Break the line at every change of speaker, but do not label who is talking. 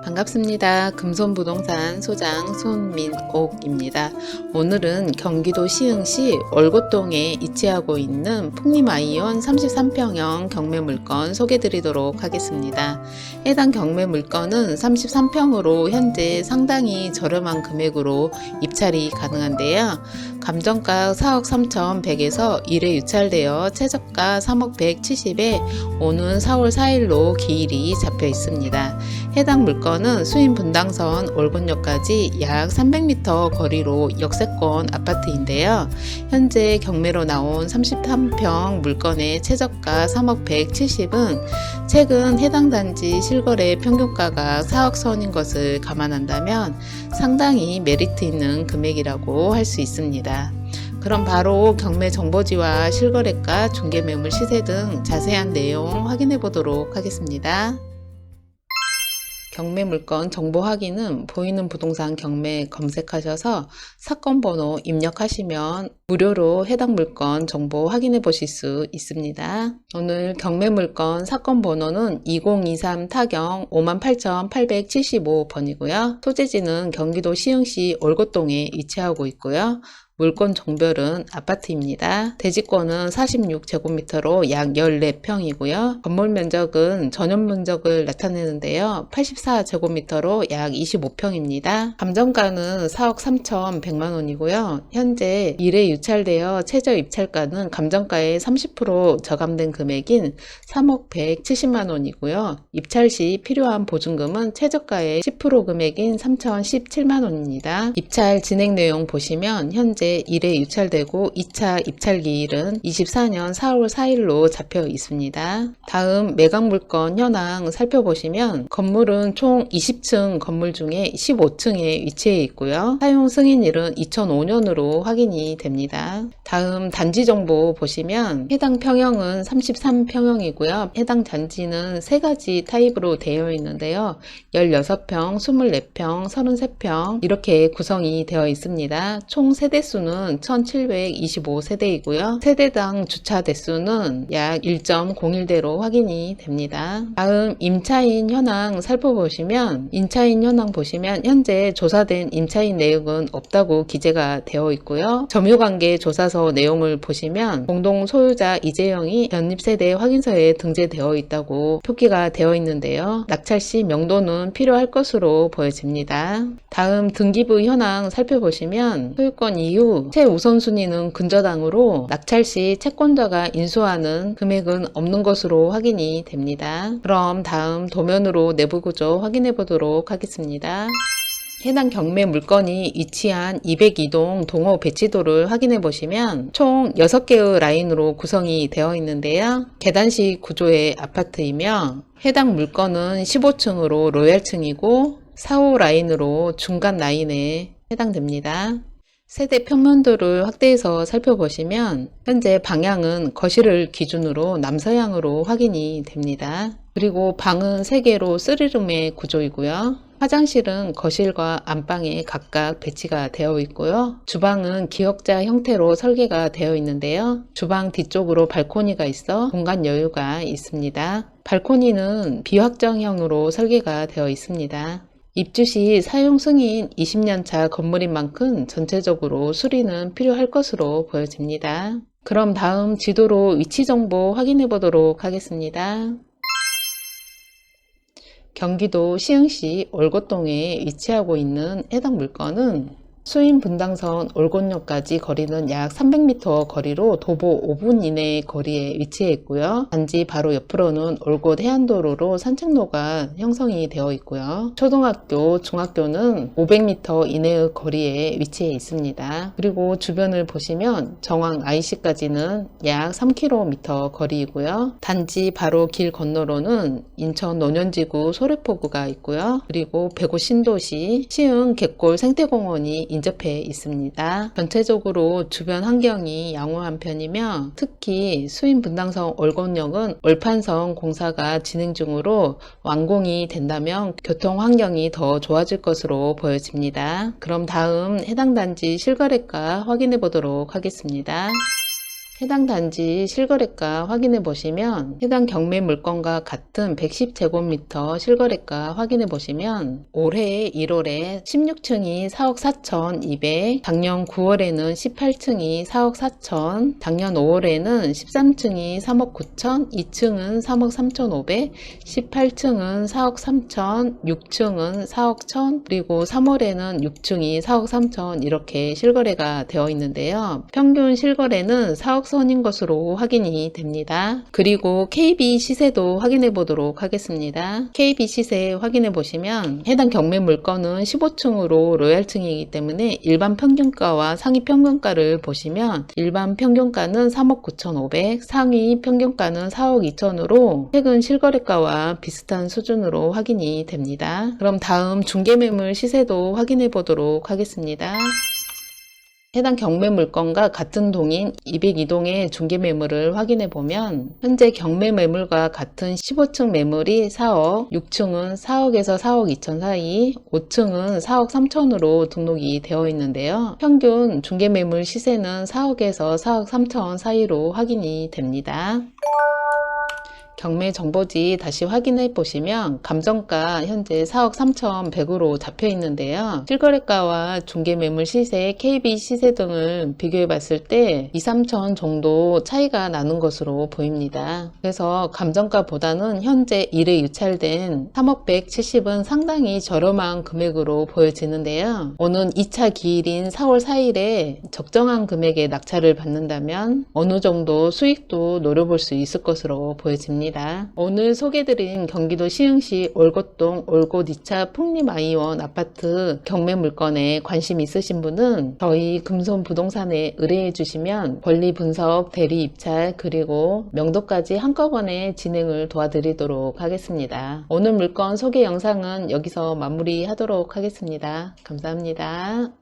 반갑습니다. 금손부동산 소장 손민옥입니다. 오늘은 경기도 시흥시 월곶동에 위치하고 있는 풍림아이온 33평형 경매 물건 소개드리도록 하겠습니다. 해당 경매 물건은 33평으로 현재 상당히 저렴한 금액으로 입찰이 가능한데요. 감정가 4억 3,100에서 1회 유찰되어 최저가 3억 170에 오는 4월 4일로 기일이 잡혀 있습니다. 해당 물건은 수인 분당선 올곤역까지 약 300m 거리로 역세권 아파트인데요. 현재 경매로 나온 33평 물건의 최저가 3억 170은 최근 해당 단지 실거래 평균가가 4억 선인 것을 감안한다면 상당히 메리트 있는 금액이라고 할 수 있습니다. 그럼 바로 경매 정보지와 실거래가, 중개 매물 시세 등 자세한 내용 확인해 보도록 하겠습니다. 경매 물건 정보 확인은 보이는 부동산 경매 검색하셔서 사건 번호 입력하시면 무료로 해당 물건 정보 확인해 보실 수 있습니다. 오늘 경매 물건 사건 번호는 2023 타경 58,875번이고요. 소재지는 경기도 시흥시 올곶동에 위치하고 있고요. 물건 종별은 아파트입니다. 대지권은 46제곱미터로 약 14평이고요. 건물 면적은 전용 면적을 나타내는데요. 84제곱미터로 약 25평입니다. 감정가는 4억 3,100만 원이고요. 현재 1회 유찰되어 최저 입찰가는 감정가의 30% 저감된 금액인 3억 170만 원이고요. 입찰 시 필요한 보증금은 최저가의 10% 금액인 3,017만 원입니다. 입찰 진행 내용 보시면 현재 1회 유찰되고 2차 입찰 기일은 24년 4월 4일로 잡혀 있습니다. 다음 매각 물건 현황 살펴보시면 건물은 총 20층 건물 중에 15층에 위치해 있고요. 사용 승인일은 2005년으로 확인이 됩니다. 다음 단지 정보 보시면 해당 평형은 33평형이고요. 해당 단지는 세 가지 타입으로 되어 있는데요. 16평, 24평, 33평 이렇게 구성이 되어 있습니다. 총 세대 수는 1725세대이고요. 세대당 주차 대수는 약 1.01대로 확인이 됩니다. 다음 임차인 현황 살펴보시면 임차인 현황 보시면 현재 조사된 임차인 내역은 없다고 기재가 되어 있고요. 점유관계 조사서 내용을 보시면 공동 소유자 이재영이 연립세대 확인서에 등재되어 있다고 표기가 되어 있는데요. 낙찰 시 명도는 필요할 것으로 보여집니다. 다음 등기부 현황 살펴보시면 소유권 이후 최우선순위는 근저당으로 낙찰 시 채권자가 인수하는 금액은 없는 것으로 확인이 됩니다. 그럼 다음 도면으로 내부 구조 확인해 보도록 하겠습니다. 해당 경매 물건이 위치한 202동 동호 배치도를 확인해 보시면 총 6개의 라인으로 구성이 되어 있는데요. 계단식 구조의 아파트이며 해당 물건은 15층으로 로얄층이고 4호 라인으로 중간 라인에 해당됩니다. 세대 평면도를 확대해서 살펴보시면 현재 방향은 거실을 기준으로 남서향으로 확인이 됩니다. 그리고 방은 3개로 3룸의 구조이고요. 화장실은 거실과 안방에 각각 배치가 되어 있고요. 주방은 기역자 형태로 설계가 되어 있는데요. 주방 뒤쪽으로 발코니가 있어 공간 여유가 있습니다. 발코니는 비확정형으로 설계가 되어 있습니다. 입주 시 사용 승인 20년차 건물인 만큼 전체적으로 수리는 필요할 것으로 보여집니다. 그럼 다음 지도로 위치 정보 확인해 보도록 하겠습니다. 경기도 시흥시 올곶동에 위치하고 있는 해당 물건은 수인 분당선 올곤역까지 거리는 약 300m 거리로 도보 5분 이내 거리에 위치해 있고요. 단지 바로 옆으로는 올곶 해안도로로 산책로가 형성이 되어 있고요. 초등학교, 중학교는 500m 이내의 거리에 위치해 있습니다. 그리고 주변을 보시면 정왕 IC까지는 약 3km 거리이고요. 단지 바로 길 건너로는 인천 논현지구 소래포구가 있고요. 그리고 배구 신도시, 시흥 갯골 생태공원이 인접해 있습니다. 전체적으로 주변 환경이 양호한 편이며 특히 수인 분당선 올곤역은 올판선 공사가 진행 중으로 완공이 된다면 교통 환경이 더 좋아질 것으로 보여집니다. 그럼 다음 해당 단지 실거래가 확인해 보도록 하겠습니다. 해당 단지 실거래가 확인해 보시면 해당 경매 물건과 같은 110제곱미터 실거래가 확인해 보시면 올해 1월에 16층이 4억 4천2백, 작년 9월에는 18층이 4억 4천, 작년 5월에는 13층이 3억 9천, 2층은 3억 3천5백, 18층은 4억 3천, 6층은 4억 1천, 그리고 3월에는 6층이 4억 3천 이렇게 실거래가 되어 있는데요. 평균 실거래는 4억 선인 것으로 확인이 됩니다. 그리고 KB 시세도 확인해 보도록 하겠습니다. KB 시세 확인해 보시면 해당 경매 물건은 15층으로 로얄층이기 때문에 일반 평균가와 상위 평균가를 보시면 일반 평균가는 3억 9천5백, 상위 평균가는 4억 2천으로 최근 실거래가와 비슷한 수준으로 확인이 됩니다. 그럼 다음 중개매물 시세도 확인해 보도록 하겠습니다. 해당 경매 물건과 같은 동인 202동의 중개 매물을 확인해 보면 현재 경매 매물과 같은 15층 매물이 4억, 6층은 4억에서 4억 2천 사이, 5층은 4억 3천으로 등록이 되어 있는데요. 평균 중개 매물 시세는 4억에서 4억 3천 사이로 확인이 됩니다. 경매 정보지 다시 확인해 보시면 감정가 현재 4억 3천100으로 잡혀 있는데요. 실거래가와 중개 매물 시세, KB 시세 등을 비교해 봤을 때 2, 3천 정도 차이가 나는 것으로 보입니다. 그래서 감정가보다는 현재 1회 유찰된 3억 170은 상당히 저렴한 금액으로 보여지는데요. 오는 2차 기일인 4월 4일에 적정한 금액의 낙찰을 받는다면 어느 정도 수익도 노려볼 수 있을 것으로 보여집니다. 오늘 소개드린 경기도 시흥시 올곡동 올곳 2차 풍림아이원 아파트 경매 물건에 관심 있으신 분은 저희 금손 부동산에 의뢰해 주시면 권리 분석, 대리 입찰 그리고 명도까지 한꺼번에 진행을 도와드리도록 하겠습니다. 오늘 물건 소개 영상은 여기서 마무리하도록 하겠습니다. 감사합니다.